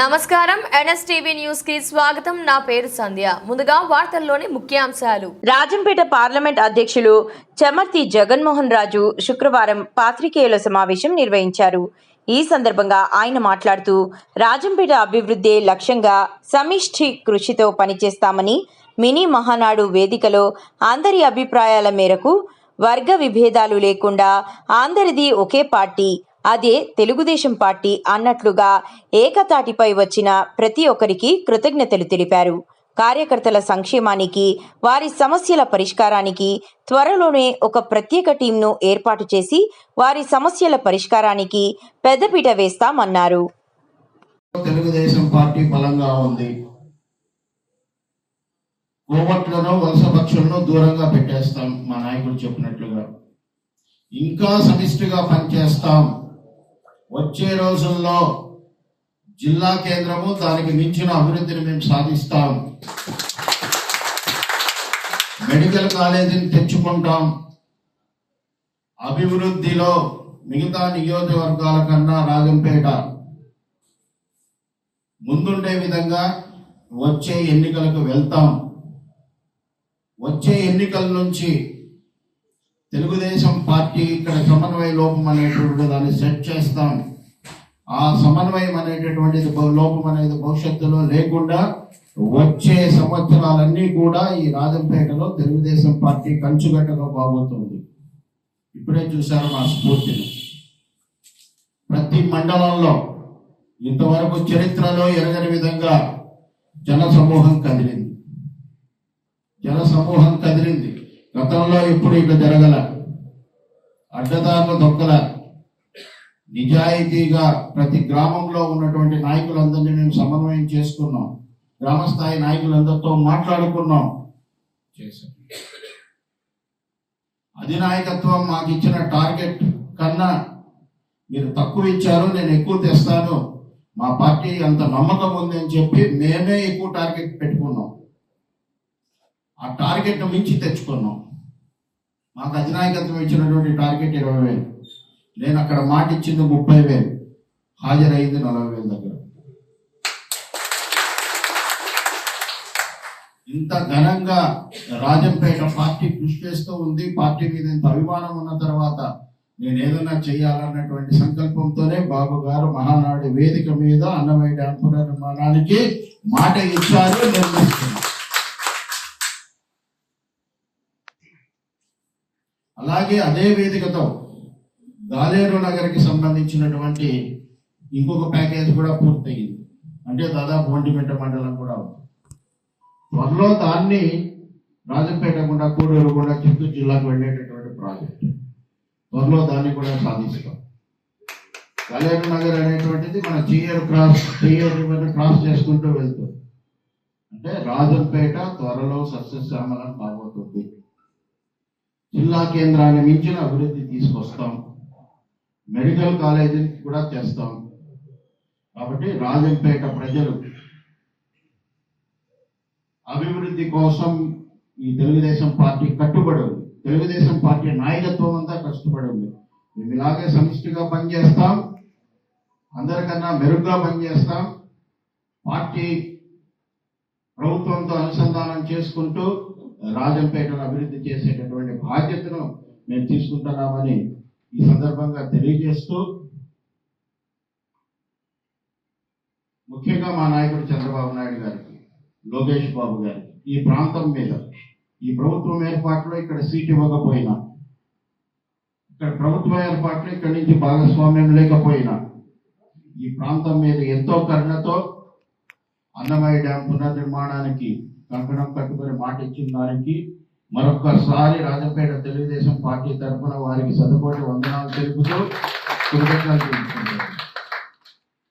నమస్కారం. ఎన్ఎస్టీవీ న్యూస్కి స్వాగతం. నా పేరు సంధ్య. ముందుగా వార్తల్లోని ముఖ్యాంశాలు. రాజంపేట పార్లమెంట్ అధ్యక్షులు చమర్తి జగన్మోహన్ రాజు శుక్రవారం పాత్రికేయుల సమావేశం నిర్వహించారు. ఈ సందర్భంగా ఆయన మాట్లాడుతూ రాజంపేట అభివృద్ధి లక్ష్యంగా సమిష్టి కృషితో పనిచేస్తామని మినీ మహానాడు వేదికలో అందరి అభిప్రాయాల మేరకు వర్గ విభేదాలు లేకుండా అందరిది ఒకే పార్టీ అదే తెలుగుదేశం పార్టీ అన్నట్లుగా ఏకతాటిపై వచ్చిన ప్రతి ఒక్కరికి కృతజ్ఞతలు తెలిపారు. కార్యకర్తల సంక్షేమానికి వారి సమస్యల పరిష్కారానికి త్వరలోనే ఒక ప్రత్యేక టీంను ఏర్పాటు చేసి వారి సమస్యల పరిష్కారానికి పెద్దపీట వేస్తామన్నారు. తెలుగుదేశం పార్టీ బలంగా ఉంది. కోవట్లను వలసపక్షులను దూరంగా పెట్టేస్తాం మా నాయకుడు చెప్పినట్లుగా. ఇంకా సమిష్టిగా పనిచేస్తాం. వచ్చే రోజుల్లో జిల్లా కేంద్రము దానికి మించిన అభివృద్ధిని మేము సాధిస్తాం. మెడికల్ కాలేజీని తెచ్చుకుంటాం. అభివృద్ధిలో మిగతా నియోజకవర్గాల కన్నా రాజంపేట ముందుండే విధంగా వచ్చే ఎన్నికలకు వెళ్తాం. వచ్చే ఎన్నికల నుంచి తెలుగుదేశం పార్టీ ఇక్కడ సమన్వయ లోపం అనేటువంటి దాన్ని సెట్ చేస్తాం. ఆ సమన్వయం అనేటటువంటిది లోపం అనేది భవిష్యత్తులో లేకుండా వచ్చే సంవత్సరాలన్నీ కూడా ఈ రాజంపేటలో తెలుగుదేశం పార్టీ కంచుగట్టగా బాగుతుంది ఇప్పుడే చూశారు మా స్ఫూర్తిని. ప్రతి మండలంలో ఇంతవరకు చరిత్రలో ఎరగని విధంగా జన సమూహం కదిలింది. జన సమూహం కదిలింది. గతంలో ఇప్పుడు ఇక్కడ జరగల అడ్డదారులు దొక్కల నిజాయితీగా ప్రతి గ్రామంలో ఉన్నటువంటి నాయకులందరినీ మేము సమన్వయం చేసుకున్నాం. గ్రామస్థాయి నాయకులందరితో మాట్లాడుకున్నాం. చేశాం అధినాయకత్వం మాకు ఇచ్చిన టార్గెట్ కన్నా మీరు తక్కువ ఇచ్చారు నేను ఎక్కువ తెస్తాను. మా పార్టీ అంత నమ్మకం ఉంది అని చెప్పి మేమే ఎక్కువ టార్గెట్ పెట్టుకున్నాం. ఆ టార్గెట్ మించి తెచ్చుకున్నాం. మాకు అధినాయకత్వం ఇచ్చినటువంటి టార్గెట్ ఇరవై వేలు. నేను అక్కడ మాట ఇచ్చింది ముప్పై వేలు. హాజరైంది నలభై వేల దగ్గర. ఇంత ఘనంగా రాజంపేట పార్టీ కృషి చేస్తూ ఉంది. పార్టీ మీద ఇంత అభిమానం ఉన్న తర్వాత నేను ఏదైనా చేయాలన్నటువంటి సంకల్పంతోనే బాబు గారు మహానాడు వేదిక మీద అన్నమయ్య డ్యాం పునర్నిర్మాణానికి మాట ఇచ్చారు నిర్మిస్తున్నారు అలాగే అదే వేదికతో గాలేరు నగర్కి సంబంధించినటువంటి ఇంకొక ప్యాకేజ్ కూడా పూర్తయింది. అంటే దాదాపు ఒంటిమిట్ట మండలం కూడా ఉంది. త్వరలో దాన్ని రాజంపేట గుండా కూడూరు గుండా చిత్తూరు జిల్లాకు వెళ్ళేటటువంటి ప్రాజెక్ట్. త్వరలో దాన్ని కూడా సాధిస్తాం. కళ్యాణ నగర్ అనేటువంటిది మన జీఆర్ క్రాస్ జీఆర్ మీద క్రాస్ చేసుకుంటూ వెళ్తుంది. అంటే రాజంపేట త్వరలో సస్యశ్యామలం కాబోతుంది జిల్లా కేంద్రాన్ని మించిన అభివృద్ధి తీసుకొస్తాం. మెడికల్ కాలేజీని కూడా చేస్తాం. కాబట్టి రాజంపేట ప్రజలు అభివృద్ధి కోసం ఈ తెలుగుదేశం పార్టీ కట్టుబడి ఉంది. తెలుగుదేశం పార్టీ నాయకత్వం అంతా కష్టపడి ఉంది. మేము ఇలాగే సమిష్టిగా పనిచేస్తాం. అందరికన్నా మెరుగ్గా పనిచేస్తాం. పార్టీ ప్రభుత్వంతో అనుసంధానం చేసుకుంటూ రాజంపేటను అభివృద్ధి చేసేటటువంటి బాధ్యతను మేము తీసుకుంటున్నామని ఈ సందర్భంగా తెలియజేస్తూ ముఖ్యంగా మా నాయకుడు చంద్రబాబు నాయుడు గారికి లోకేష్ బాబు గారికి ఈ ప్రాంతం మీద ఈ ప్రభుత్వం ఏర్పాటులో ఇక్కడ సీట్ ఇవ్వకపోయినా ఇక్కడ ప్రభుత్వ ఏర్పాట్లు ఇక్కడి నుంచి భాగస్వామ్యం లేకపోయినా ఈ ప్రాంతం మీద ఎంతో కరుణతో అన్నమయ్య డ్యాం పునర్నిర్మాణానికి కంకణం కట్టుకుని మాట ఇచ్చిన దానికి మరొకసారి రాజపేట తెలుగుదేశం పార్టీ తరఫున వారికి సదుపాటు వందనాలు తెలుపుతూ కృతజ్ఞతలు తెలుపుకుంటున్నాను.